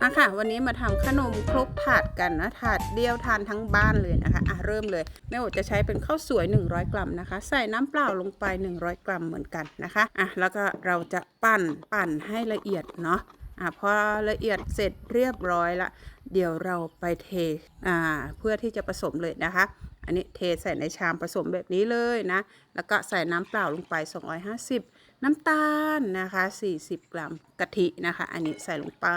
มาค่ะ วันนี้มาทำขนมครกถาดกันนะ ถาดเดียวทานทั้งบ้านเลยนะคะ อะเริ่มเลยแม่โอจะใช้เป็นข้าวสวย 100 กรัมนะคะ ใส่น้ำเปล่าลงไป 100 กรัมเหมือนกันนะคะ อะแล้วก็เราจะปั่นปั่นให้ละเอียดเนาะ อะพอละเอียดเสร็จเรียบร้อยละ เดี๋ยวเราไปเท อ่า เพื่อที่จะผสมเลยนะคะอันนี้เทใส่ในชามผสมแบบนี้เลยนะ แล้วก็ใส่น้ำเปล่าลงไป 250 น้ำตาลนะคะ 40 กรัมกะทินะคะ อันนี้ใส่ลงไป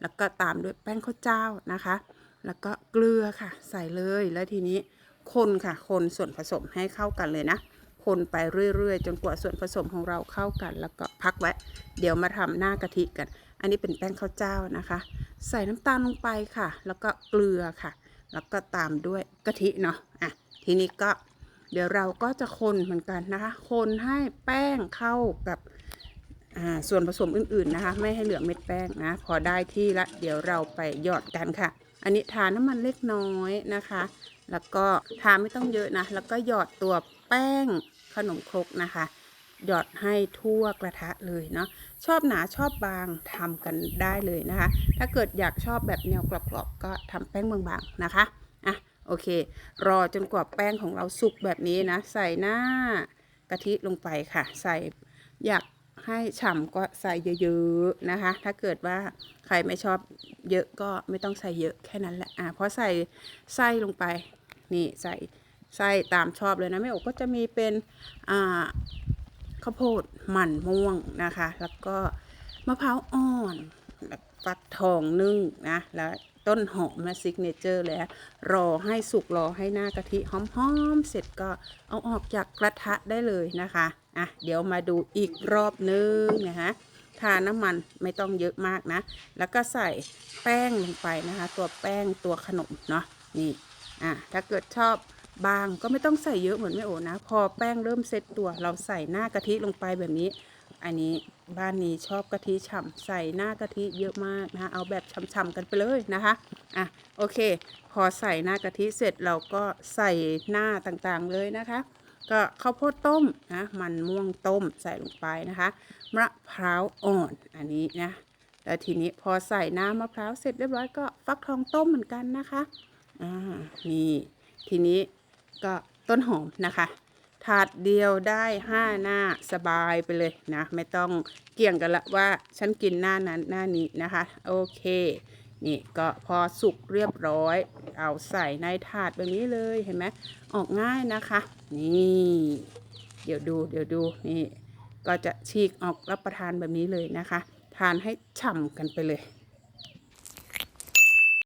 แล้วก็ตามด้วยแป้งข้าวเจ้านะคะ แล้วก็เกลือค่ะ ใส่เลยแล้วทีนี้คนค่ะ คนส่วนผสมให้เข้ากันเลยนะ คนไปเรื่อยๆ จนกว่าส่วนผสมของเราเข้ากัน แล้วก็พักไว้ เดี๋ยวมาทำหน้ากะทิกัน อันนี้เป็นแป้งข้าวเจ้านะคะ ใส่น้ำตาลลงไปค่ะ แล้วก็เกลือค่ะ แล้วก็ตามด้วยกะทิเนาะ อะ ทีนี้ก็ เดี๋ยวเราก็จะคนเหมือนกันนะคะ คนให้แป้งเข้ากับส่วนผสมอื่นๆนะคะ ไม่ให้เหลือเม็ดแป้งนะ พอได้ที่ละ เดี๋ยวเราไปหยอดกันค่ะ อันนี้ทาน้ำมันเล็กน้อยนะคะ แล้วก็ทาไม่ต้องเยอะนะ แล้วก็หยอดตัวแป้งขนมครกนะคะหยอดให้ทั่วกระทะเลยเนาะชอบหนาชอบบางทำกันได้เลยนะคะ ถ้าเกิดอยากชอบแบบแนวกรอบๆก็ทำแป้งบางๆนะคะ โอเค รอจนกว่าแป้งของเราสุกแบบนี้นะ ใส่หน้ากะทิลงไปค่ะ ใส่อยากให้ฉ่ำก็ใส่เยอะๆนะคะ ถ้าเกิดว่าใครไม่ชอบเยอะก็ไม่ต้องใส่เยอะแค่นั้นแหละอะเพราะใส่ไส้ลงไป นี่ใส่ไส้ตามชอบเลยนะแม่โอก็จะมีเป็นอ่าข้าวโพดมันม่วงนะคะ แล้วก็มะพร้าวอ่อนฟักทองนึ่งนะแล้ว ต้นหอมนะซิกเนเจอร์เลยนะรอให้สุกรอให้หน้ากะทิหอมๆ เสร็จก็เอาออกจากกระทะได้เลยนะคะ อะ เดี๋ยวมาดูอีกรอบนึงนะคะทาน้ำมันไม่ต้องเยอะมากนะ แล้วก็ใส่แป้งลงไปนะคะ ตัวแป้งตัวขนมเนาะ นี่ อะ ถ้าเกิดชอบบางก็ไม่ต้องใส่เยอะเหมือนแม่โอนะ พอแป้งเริ่มเซตตัวเราใส่หน้ากะทิลงไปแบบนี้ อันนี้บ้านนี้ชอบกะทิฉ่ำใส่หน้ากะทิเยอะมากนะคะเอาแบบฉ่ำๆกันไปเลยนะคะอะโอเค พอใส่หน้ากะทิเสร็จเราก็ใส่หน้าต่างๆเลยนะคะ ก็ข้าวโพดต้มนะมันม่วงต้มใส่ลงไปนะคะมะพร้าวอ่อนอันนี้นะแล้วทีนี้พอใส่น้ำมะพร้าวเสร็จเรียบร้อยก็ฟักทองต้มเหมือนกันนะคะอ่านี่ทีนี้ก็ต้นหอมนะคะ ถาดเดียวได้ห้าหน้าสบายไปเลยนะ ไม่ต้องเกี่ยงกันละว่าฉันกินหน้านั้นหน้านี้นะคะ โอเค นี่ก็พอสุกเรียบร้อย เอาใส่ในถาดแบบนี้เลยเห็นไหมออกง่ายนะคะ นี่ เดี๋ยวดูเดี๋ยวดูนี่ก็จะฉีกออกรับประทานแบบนี้เลยนะคะ ทานให้ฉ่ำกันไปเลย